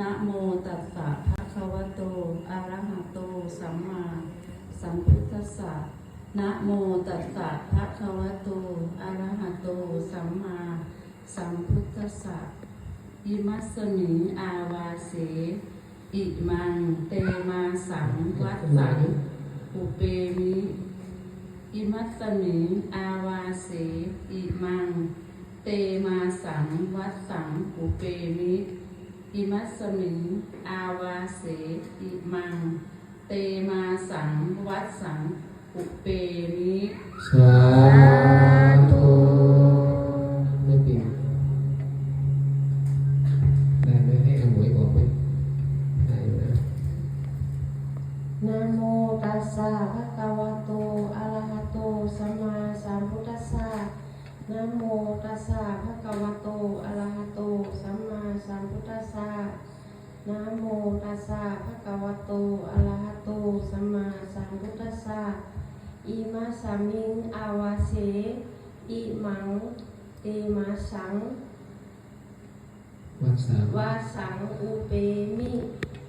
นะโมตัสสะภะคะวะโต อะระหะโต สัมมาสัมพุทธัสสะ นะโมตัสสะภะคะวะโต อะระหะโต สัมมาสัมพุทธัสสะ อิมัสสมิงอาวาเส อิมัง เตมาสังวัดสังอุเปมิอิมัสสมิงอาวาเสอิมังเตมาสังวัดสังอุเปมิ อิมัสสมิง อาวาเสอิมัง เตมาสังวัดสัง อุเปมิสาธุไม่เปลี่ยนได้ไหมให้เอาหวยออกไหมได้อยู่นะนะโมตัสสะภะคะวะโตอะระหะโตสัมมาสัมพุทธัสสะนะโมตัสสะภะคะวะโตอะระหะโตสัมมา สัมพุทธัสสะนะโมตัสสะภะคะวะโตอะระหะโตสัมมาสัมพุทธัสสะอิมาสามิงอาวาเสอิมังเตมาสังวัดสามวาสังอุเปมิ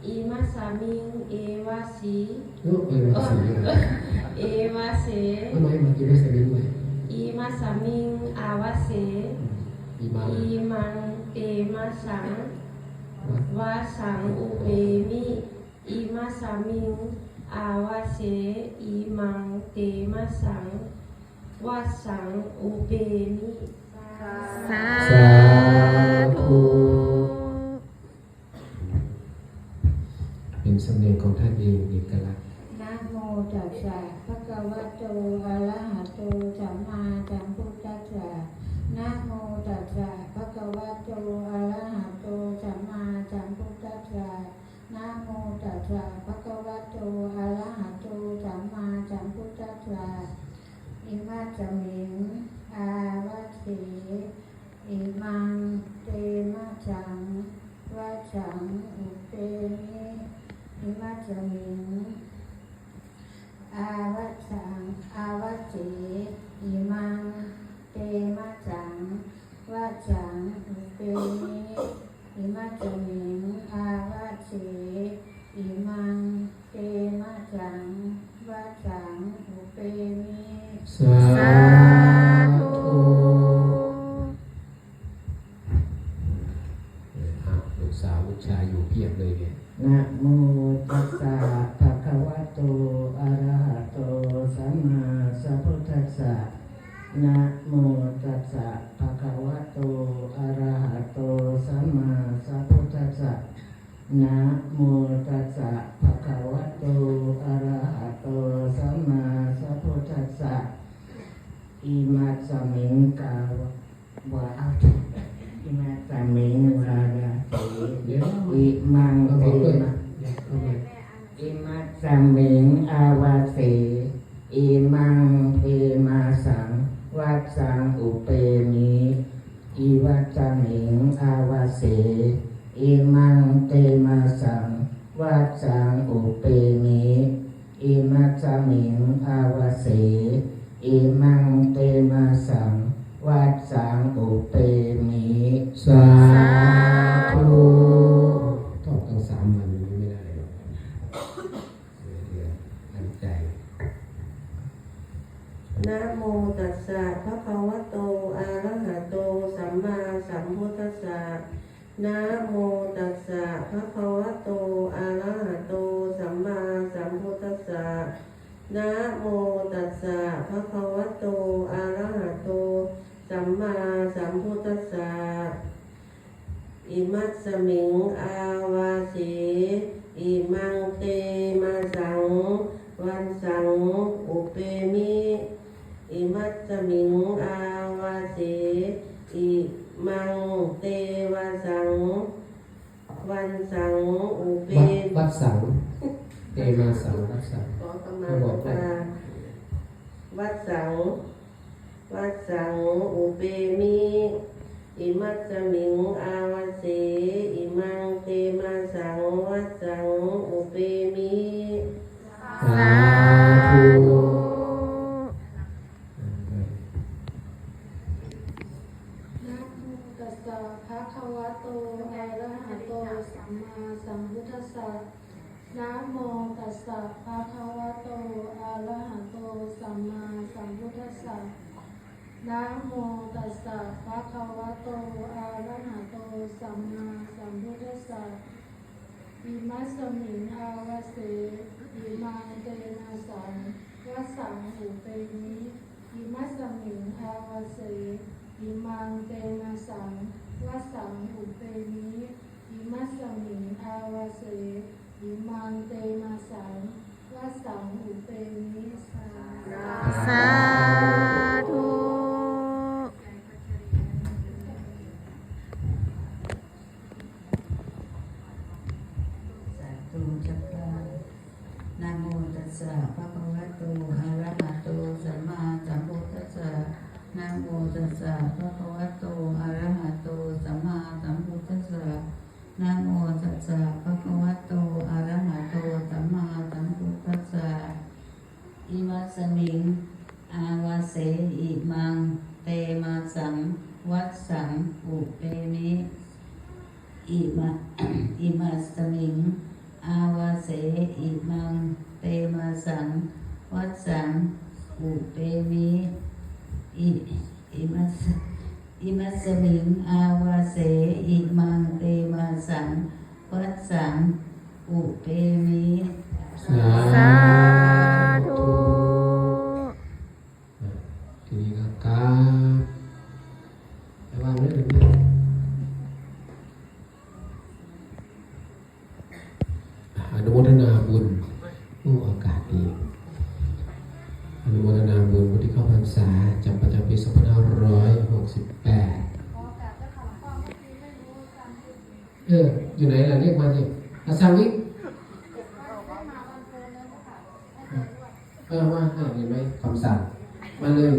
อิมาสามิงเอวาสีโอ้เออวัดสี่เลยเอวาเสทำไมมันกินไม่สลิมไหมอิมาสามิงอาวาเสอีมาอิมัง เตมาสังวัดวาสังอุเปมิอิมาสามิงอาวาเสอิมังเตมาสังวาสังอุเปมิสาสาธุเป็นสำเนียงของท่านเองเอกลักษณ์นะ โมตัสสะภะคะวะโตอะระหะโตสัมมาสัมพุทธัสสะนะโมตัสสะภะคะวะโตอะระหะโตสัมมาสัมพุทธัสสะนะโมตัสสะภะคะวะโตอะระหะโตสัมมาสัมพุทธัสสะอิมาจมิงอาวะเสอิมังเตมะจังวะจังอุเปมิอิมาจมิง อาวัสังอาวัจเจอิมัง เตมะจังวัจจังอุเปมิอิมัจจมิ งอาวัจเจอิมังเตมะจังวัจจังอุเปมิสาธุลูกสาวลูกชายอยู่เพียบเลยเนี่ยนะโมตัสสะภะคะวะโตอะระหะโตสัมมาสัมพุทธัสสะนะโมตัสสะภะคะวะโตอะ นะโมตัสสะภะคะวะโตอะระหะโตสัมมาสัมพุทธัสสะอิมัสสมิงกาวะวะเอาอิมัสสมิงวาราสีวอิมังเอเตมอาไปอิมัสมิงอาวาเสอิมังเตมาสังวัดสังอุเปมิอิวัจจมิงอาวาเส อิมังเตมาสังวัดสังอุเปมิอิมัสสมิงอาวาเสอิมังเตมาสังวัดสังอุเปมิสาธุทอดตั้งสามวันไม่ได้หรอกเดี๋ยวตั้งใจนะโมตัสสะภะคะวะโตอะระหะโตสัมมาสัมพุทธัสสะ นะโมตัสสะภะคะวะโต อะระหะโต สัมมาสัมพุทธัสสะนะโมตัสสะภะคะวะโต อะระหะโต สัมมาสัมพุทธัสสะ อิมัสสมิง อาวาสีอิมังเตมาสัง วันสังอุเปมิ อิมัสสมิงอาวาเสอิมังเตวาสัง วันสังอุเป วัด มิ วัดสัง เตมาสังวัดสังขอขมาไม่บอกว่าตาวัดสังวัดสังอุเปมิอิมัสสมิงอาวาเสอิมังเตมาสังวัดสังอุเปมิสาธุนะโมตัสสะภะคะวะโตอะระหะโตสัมมามาสัมพุทธัสสะ นะโมตัสสะภะคะวะโตอะระหะโตสัมมาสัมพุทธัสสะนะโมตัสสะภะคะวะโตอะระหะโตสัมมาสัมพุทธัสสะอิมัสสมิงอาวเสอิมังเตนะสังวัสสังอุเปมิอิมัสสมิงอาวเสอิมังเตนะสังวัสสังอุเปมิอิมัสสมิงอาวเส อิมังเตนะสังวัสังอุเปมิสาสาธุสาธุจักรานะโมตัสสะภะคะวะโตอะระหะโตสัมมาสัมพุทธัสสะนะโมตัสสะภะคะวะโตอะระหะโตสัมมาสัมพุทธัสสะนะโมตัสสะภะคะวะระหะโตสัมมาสัมพุทธัสสะอิมัสสมิงอาวาเส อิมัง เตมาสัง วัดสัง อุเปมิอิมะอิมัสมิง อาวาเสอิมัง เตมาสัง วัดสัง อุเปมิอิอิมัสอิมัสสมิง อาวาเสอิมัง เตมาสัง วัดสัง อุเปมิสา ษาจำประจำปี2568 เออ อยู่ไหนล่ะเรียกมาสิอาซาวิเออมาเห็นไหมคำสั่ง มาเลย